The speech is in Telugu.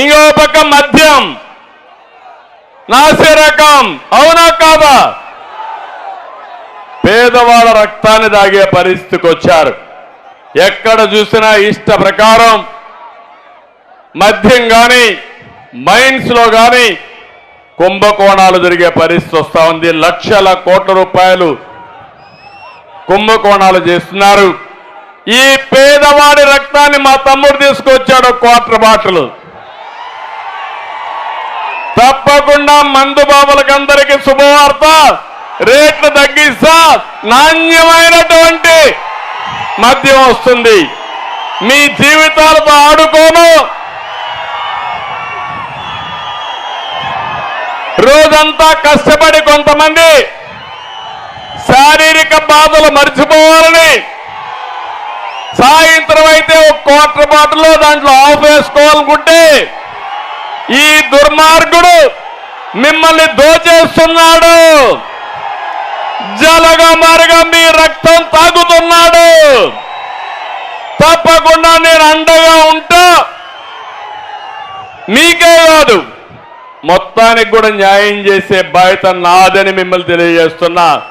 ఇంకో పక్క మద్యం. నాసిరకం. అవునా కాదా? పేదవాళ్ళ రక్తాన్ని దాగే పరిస్థితికి వచ్చారు. ఎక్కడ చూసినా ఇష్ట ప్రకారం మద్యం కానీ మైన్స్లో కానీ కుంభకోణాలు జరిగే పరిస్థితి వస్తూ ఉంది. లక్షల కోట్ల రూపాయలు కుంభకోణాలు చేస్తున్నారు. ఈ పేదవాడి రక్తాన్ని మా తమ్ముడు తీసుకొచ్చాడు క్వార్టర్ బాటలు. తప్పకుండా మందు బాబులకందరికీ శుభవార్త. రేట్లు తగ్గిస్తా నాణ్యమైనటువంటి మద్యం వస్తుంది. మీ జీవితాలతో ఆడుకోను. రోజంతా కష్టపడి కొంతమంది శారీరక బాధలు మర్చిపోవాలని సాయంత్రం అయితే ఒక క్వార్టర్ బాటిల్ దాంట్లో ఆఫ్ వేసుకోవాలనుకుంటే ఈ దుర్మార్గుడు మిమ్మల్ని దోచేస్తున్నాడు. జలగా మారుగా మీ రక్తం తాగుతున్నాడు. తప్పకుండా నేను అండగా ఉంటా. మీకే కాదు మొత్తానికి కూడా న్యాయం చేసే బాధ్యత నాదని మిమ్మల్ని తెలియజేస్తున్నా.